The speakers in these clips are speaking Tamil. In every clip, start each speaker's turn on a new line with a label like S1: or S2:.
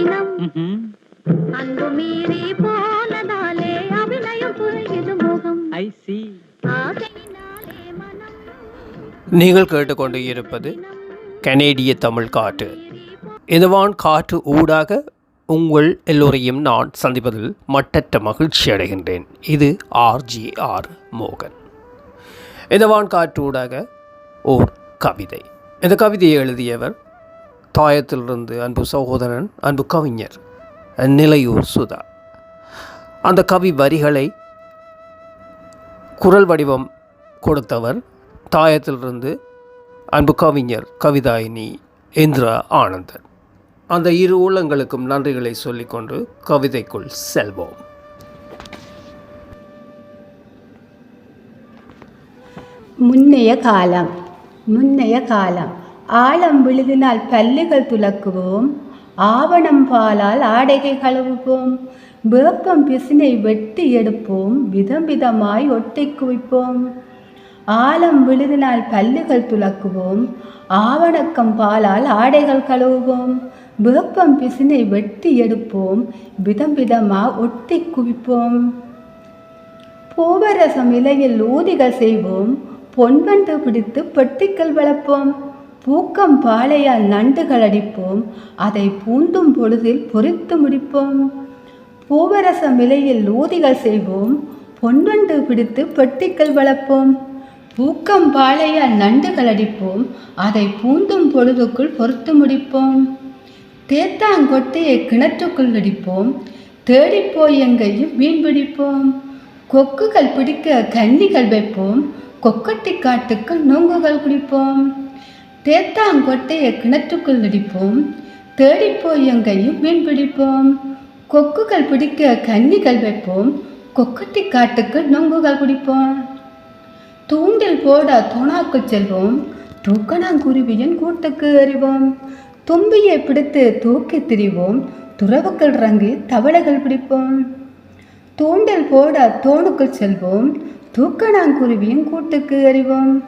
S1: தினம் அன்பு மீறி போனதாலே அபிநயம் புரியுது முகம்.
S2: I see.
S3: நீங்கள் கேட்டுக்கொண்டு இருப்பது கனேடிய தமிழ் காட்டு இதுவான் காற்று ஊடாக உங்கள் எல்லோரையும் நான் சந்திப்பதில் மட்டற்ற மகிழ்ச்சி அடைகின்றேன். இது ஆர்ஜிஆர் மோகன். இதுவான் காற்று ஊடாக ஓர் கவிதை. இந்த கவிதையை எழுதியவர் தாயத்திலிருந்து அன்பு சகோதரன் அன்பு கவிஞர் நிலையூர் சுதா. அந்த கவி வரிகளை குரல் வடிவம் கொடுத்தவர் தாயத்திலிருந்து அன்பு கவிஞர் கவிதாயினி இந்திரா ஆனந்தன். அந்த இரு உள்ளங்களுக்கும் நன்றிகளை சொல்லிக்கொண்டு கவிதைக்குள் செல்வோம்.
S4: முன்னைய காலம் முன்னைய காலம். ஆழம் விழுதினால் பல்லுகள் துலக்குவோம் ஆவணம் பாலால் ஆடைகை கழுவுவோம் வேப்பம் பிசினை வெட்டி எடுப்போம் விதம் விதமாய் ஒட்டை குவிப்போம். ஆழம் விழுதினால் பல்லுகள் துலக்குவோம் ஆவணக்கம் பாலால் ஆடைகள் கழுவுவோம் வேப்பம் பிசினை வெட்டி எடுப்போம் விதம் விதமாக ஒட்டி குவிப்போம். பூவரசம் இலையில் ஊதிகள் செய்வோம் பொன்வண்டு பிடித்து பெட்டிக்கல் வளர்ப்போம். பூக்கம் பாலையால் நண்டுகள் அடிப்போம். அதை பூண்டும் பொழுதில் பொறித்து முடிப்போம். பூவரசம் இலையில் ஊதிகள் செய்வோம். பொன்னண்டு பிடித்து பெட்டிக்கள் வளர்ப்போம். பூக்கம் பாலையால் நண்டுகள் அடிப்போம். அதை பூண்டும் பொழுதுக்குள் பொறுத்து முடிப்போம். தேத்தாங்கொட்டையை கிணற்றுக்குள் அடிப்போம் தேடிப்போய் எங்கேயும் மீன் பிடிப்போம். கொக்குகள் பிடிக்க கன்னிகள் வைப்போம். கொக்கட்டி காட்டுக்கு நொங்குகள் குடிப்போம். தேத்தாங்கொட்டையை கிணற்றுக்குள் அடிப்போம் தேடிப்போய் எங்கேயும் மீன் பிடிப்போம். கொக்குகள் பிடிக்க கன்னிகள் வைப்போம். கொக்கட்டி காட்டுக்கு நொங்குகள் குடிப்போம். தூண்டில் போட தோணாக்கு செல்வோம். தூக்கணாங்குருவியின் கூட்டுக்கு எறிவோம். தும்பியை பிடித்து தூக்கி திரிவோம். துறவுக்கள் ரங்கி தவளைகள் பிடிப்போம். தூண்டில் போட தோணுக்குள் செல்வோம். தூக்கணாங்குருவியின் கூட்டுக்கு எறிவோம்.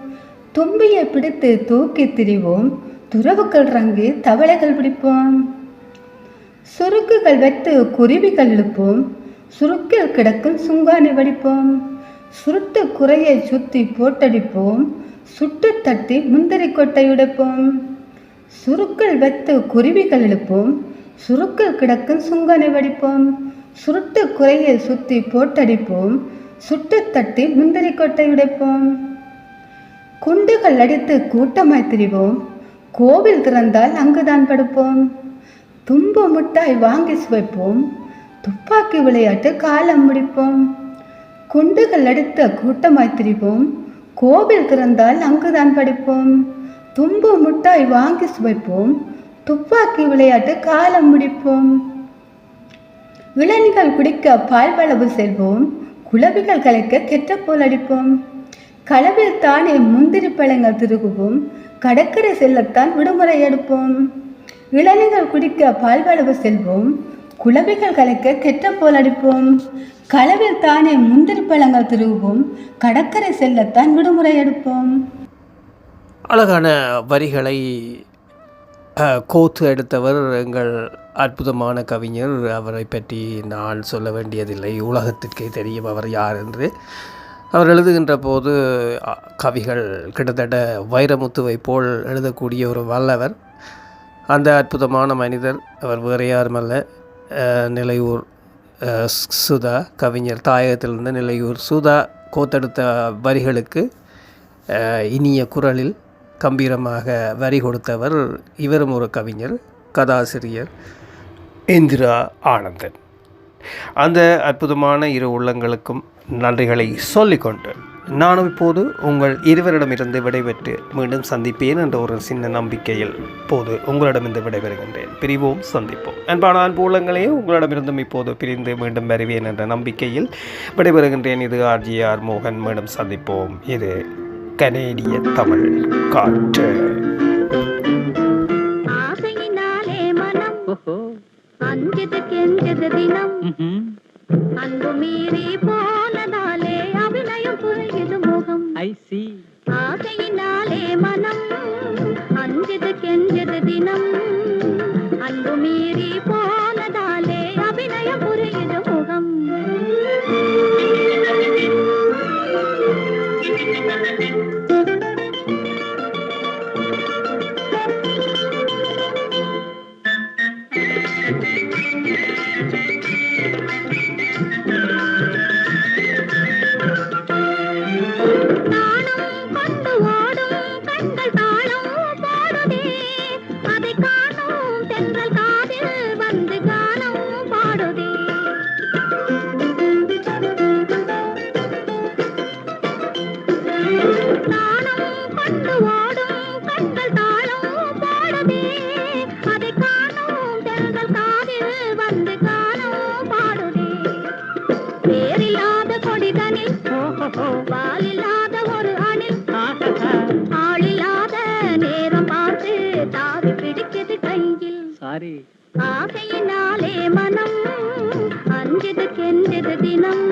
S4: தும்பியை பிடித்து தூக்கி திரிவோம். துறவுக்கள் ரங்கு தவளைகள் பிடிப்போம். சுருக்குகள் வைத்து குருவிகள் இழுப்போம். சுருக்கில் கிடக்கும் சுங்கானை வடிப்போம். சுருட்டு குறையை சுத்தி போட்டடிப்போம். சுட்டு தட்டி முந்திரி கொட்டை உடைப்போம். சுருக்கள் வைத்து குருவிகள் எழுப்போம் சுருக்கில் கிடக்கும் சுங்கனை வடிப்போம். சுருட்டு குறையை சுத்தி போட்டடிப்போம். சுட்டு தட்டி முந்திரி கொட்டை உடைப்போம். குண்டுகள் அடித்து கூட்டமாய் திரிவோம். கோவில் திறந்தால் அங்குதான் படுப்போம். தும்பு முட்டாய் வாங்கி சுவைப்போம். துப்பாக்கி விளையாட்டு காலம் முடிப்போம். குண்டுகள் அடித்த கூட்டமாய் திரிவோம். கோவில் திறந்தால் அங்குதான் படிப்போம். தும்பு முட்டாய் வாங்கி சுவைப்போம். துப்பாக்கி விளையாட்டு காலம் முடிப்போம். இளநிகள் குடிக்க பால் வளவு செல்வோம். குளவிகள் கலைக்க கெட்ட போல் அடிப்போம். களவில் தானே முந்திரி பழங்கள் திருகுவோம்? கடற்கரை செல்லத்தான் விடுமுறை எடுப்போம். இளநீர்கள் குடிக்க பால்வளவு செல்வோம். குழவிகள் கலைக்க கெட்ட போல் அடிப்போம். களவில் தானே முந்திரி பழங்கள் திருகுவோம். கடற்கரை செல்லத்தான் விடுமுறை எடுப்போம்.
S3: அழகான வரிகளை கோத்து எடுத்தவர் எங்கள் அற்புதமான கவிஞர். அவரை பற்றி நான் சொல்ல வேண்டியதில்லை. உலகத்திற்கே தெரியும் அவர் யார் என்று. அவர் எழுதுகின்ற போது கவிகள் கிட்டத்தட்ட வைரமுத்துவை போல் எழுதக்கூடிய ஒரு வல்லவர். அந்த அற்புதமான மனிதர். அவர் வேறு யாருமல்ல. நிலையூர் சுதா கவிஞர். தாயகத்திலிருந்து நிலையூர் சுதா கோத்தெடுத்த வரிகளுக்கு இனிய குரலில் கம்பீரமாக வரி கொடுத்தவர் இவரும் ஒரு கவிஞர் கதாசிரியர் இந்திரா ஆனந்தன். அந்த அற்புதமான இரு உள்ளங்களுக்கும் நன்றிகளை சொல்லிக்கொண்டு நானும் இப்போது உங்கள் இருவரிடமிருந்து விடைபெற்று மீண்டும் சந்திப்பேன் என்ற ஒரு சின்ன நம்பிக்கையில் இப்போது உங்களிடமிருந்து விடைபெறுகின்றேன். பிரிவோம் சந்திப்போம். அன்பான அன்பு உள்ளங்களே உங்களிடமிருந்தும் இப்போது பிரிந்து மீண்டும் வருவேன் என்ற நம்பிக்கையில் விடைபெறுகின்றேன். இது ஆர்ஜிஆர் மோகன். மீண்டும் சந்திப்போம். இது கனேடிய தமிழ் காற்று.
S1: ஆசையினாலே மனம்
S2: ஓஹோ.
S1: அஞ்சது கெஞ்சது தினம்.
S2: ம்ஹும்.
S1: அன்பு மீறி போனதாலே வேறில்லாத கொடிதனில் வாலில்லாத ஒரு அணில் ஆளில்லாத நேரம் பார்த்து தாவி பிடிக்குது கையில்
S3: சாரி.
S1: ஆசையினாலே மனம் அஞ்சது கெஞ்சது தினம்.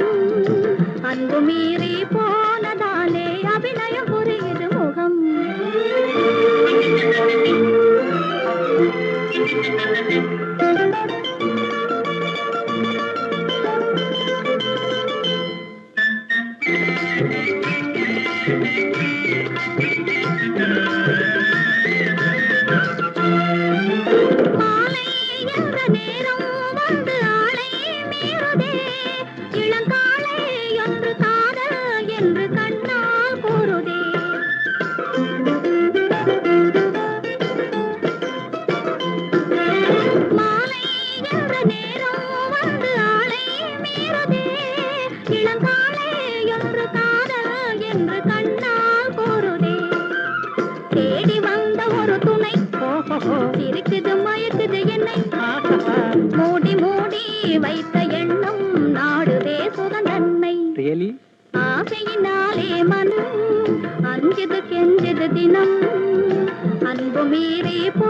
S1: அன்பு மீறி போனதாலே அபிநயம் புரியுது முகம். மூடி மூடி வைத்த எண்ணம் நாடுதே சுகந்தன்மை
S3: ரியலி
S1: ஆசையினாலே மனம் அஞ்சது கெஞ்சது தினம். அன்பு மீறி போனதாலே